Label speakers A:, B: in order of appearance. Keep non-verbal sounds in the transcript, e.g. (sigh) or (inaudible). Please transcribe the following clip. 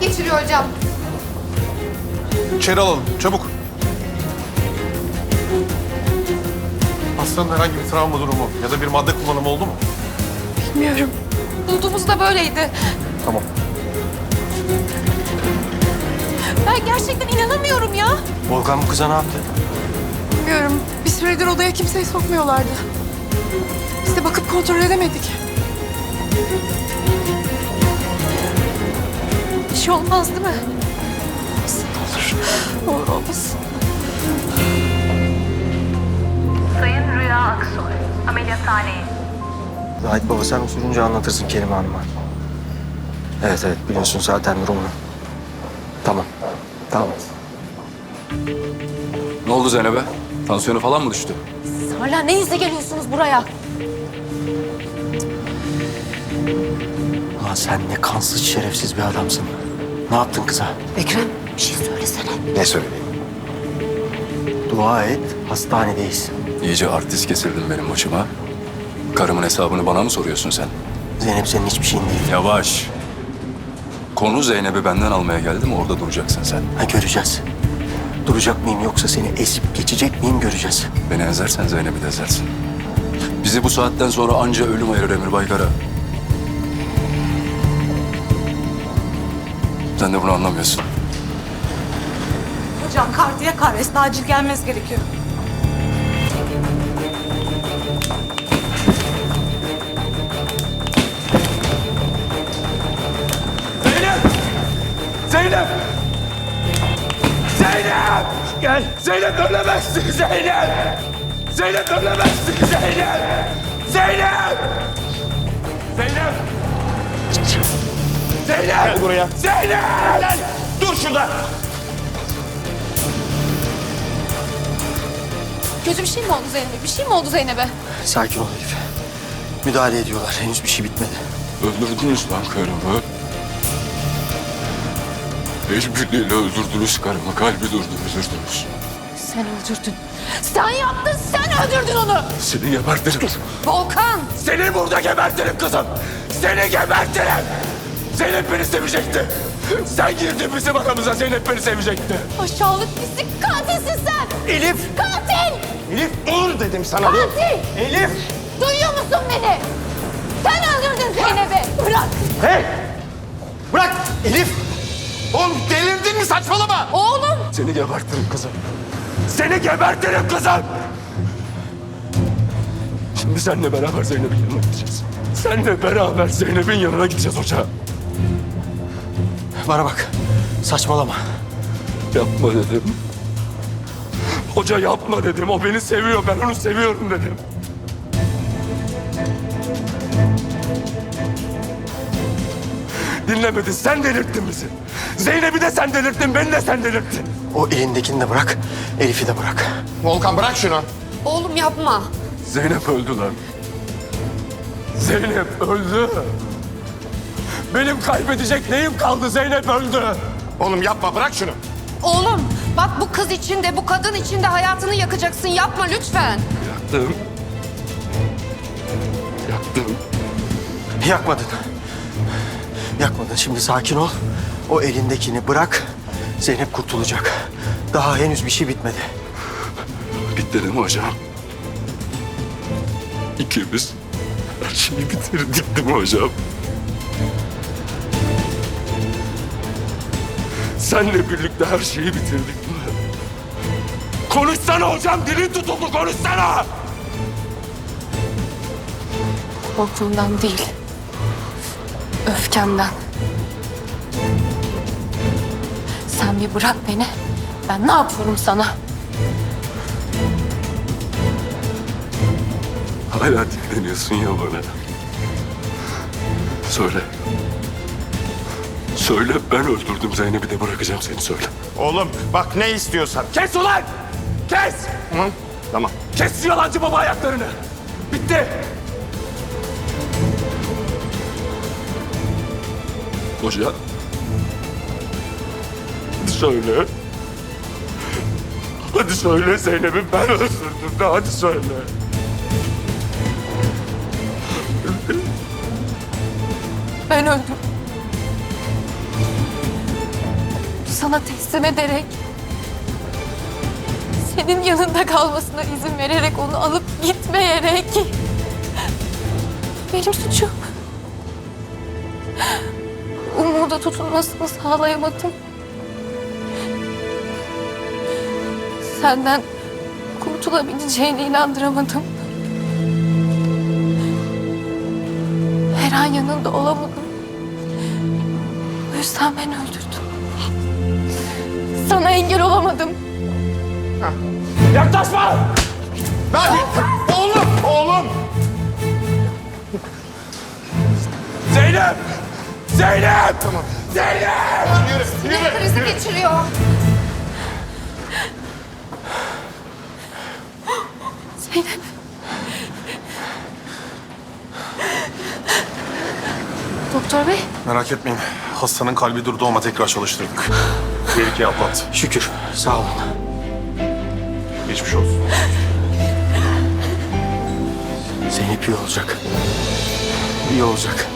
A: geçiriyor hocam.
B: İçeri alalım, çabuk. Hastanın herhangi bir travma durumu ya da bir madde kullanımı oldu mu?
A: Bilmiyorum. Bulduğumuzda böyleydi.
B: Tamam.
A: Ben gerçekten inanamıyorum ya.
C: Volkan bu kıza ne yaptı?
D: Bilmiyorum. Bir süredir odaya kimseyi sokmuyorlardı. Biz de bakıp kontrol edemedik.
A: Bir şey olmaz değil mi? Olur. Olur olmasın.
E: Sayın Rüya Aksoy, ameliyathaneye.
C: Zahit baba sen usulünce anlatırsın Kerime Hanım'a. Evet evet biliyorsun zaten durumunu. Tamam. Tamam.
F: Ne oldu Zeynep'e? Tansiyonu falan mı düştü?
A: Hala ne yüzle geliyorsunuz buraya?
C: Ulan sen ne kansız şerefsiz bir adamsın. Ne yaptın kıza?
A: Ekrem bir şey söylesene.
C: Ne söyleyeyim? Dua et hastanedeyiz.
F: İyice artist kesildin benim başıma. Karımın hesabını bana mı soruyorsun sen?
C: Zeynep senin hiçbir şeyin değil.
F: Yavaş. Konu Zeynep'i benden almaya geldi mi orada duracaksın sen.
C: Ha göreceğiz. Duracak mıyım yoksa seni ezip geçecek miyim göreceğiz.
F: Beni ezersen Zeynep'i de ezersin. Bizi bu saatten sonra anca ölüm ayırır Emir Baykara. Sen de bunu anlamıyorsun.
G: Hocam kardiyak arrest acil gelmez gerekiyor.
F: Zeynep! Zeynep! Zeynep! Gel! Zeynep dönemezsin Zeynep! Zeynep dönemezsin Zeynep! Zeynep! Zeynep! Zeynep! Gel buraya. Zeynep! Dur şurada!
A: Kötü bir şey mi oldu Zeynep'e? Bir şey mi oldu Zeynep'e?
C: Sakin ol Elif. Müdahale ediyorlar. Henüz bir şey bitmedi.
F: Öldürdünüz lan karımı. El birliğiyle öldürdünüz karımı. Kalbi durdurdunuz.
A: Sen öldürdün. Sen yaptın, sen öldürdün onu.
F: Seni gebertirim.
A: Volkan!
F: Seni burada gebertirim kızım. Seni gebertirim. Zeynep beni sevecekti. Sen girdin bizim aramıza. Zeynep beni sevecekti.
A: Aşağılık pislik katilsin sen!
C: Elif!
A: Katil!
C: Elif dur dedim sana dur.
A: Katil!
C: Elif!
A: Duyuyor musun beni? Sen öldürdün Zeynep'i. Bırak.
C: Hey! Bırak! Elif! Oğlum delirdin mi saçmalama?
A: Oğlum.
F: Seni gebertirim kızım. Seni gebertirim kızım. Şimdi seninle beraber Zeynep'in yanına gideceğiz. Seninle beraber Zeynep'in yanına gideceğiz hoca.
C: Bana bak. Saçmalama.
F: Yapma dedim. Hoca yapma dedim. O beni seviyor. Ben onu seviyorum dedim. Dinlemedin. Sen delirttin bizi. Zeynep'i de sen delirttin. Beni de sen delirttin.
C: O elindekini de bırak. Elif'i de bırak.
B: Volkan bırak şunu.
A: Oğlum yapma.
F: Zeynep öldü lan. Zeynep öldü. Benim kaybedecek neyim kaldı? Zeynep öldü.
B: Oğlum yapma, bırak şunu.
A: Oğlum bak bu kız için de bu kadın için de hayatını yakacaksın. Yapma lütfen.
F: Yaktım. Yaktım.
C: Yakmadın. Yakmadın. Şimdi sakin ol. O elindekini bırak. Zeynep kurtulacak. Daha henüz bir şey bitmedi.
F: Bitti mi hocam? İkimiz her şeyi bitirdik değil mi hocam? Senle birlikte her şeyi bitirdik? Konuşsana hocam, dilin tutuldu konuşsana!
D: Korkumdan değil. Öfkemden.
A: Sen bir bırak beni. Ben ne yapıyorum sana?
F: Hala dikleniyorsun ya bana. Söyle. Söyle ben öldürdüm Zeynep'i de bırakacağım seni söyle.
B: Oğlum bak ne istiyorsan.
F: Kes ulan! Kes!
B: Tamam. Tamam.
F: Kes şu yalancı baba ayaklarını! Bitti! Hoca. Hadi söyle. Hadi söyle Zeynep'i ben öldürdüm de hadi söyle.
D: Ben öldüm. Sana teslim ederek senin yanında kalmasına izin vererek onu alıp gitmeyerek benim suçum. Umuda tutunmasını sağlayamadım. Senden kurtulabileceğine inandıramadım. Her an yanında olamadım. O yüzden ben öldürdüm. Sana engel olamadım.
F: Yaklaşma!
B: Ben... Oğlum, oğlum.
F: Zeynep! Zeynep! Tamam. Zeynep!
B: Yürü,
A: Sinir
B: yürü.
A: krizi geçiriyor.
D: Zeynep. Doktor bey.
H: Merak etmeyin. Hastanın kalbi durdu ama tekrar çalıştırdık. (sighs) Tehlikeyi atlattı.
C: Şükür. Sağ olun.
H: Geçmiş olsun.
C: Zeynep iyi olacak. İyi olacak.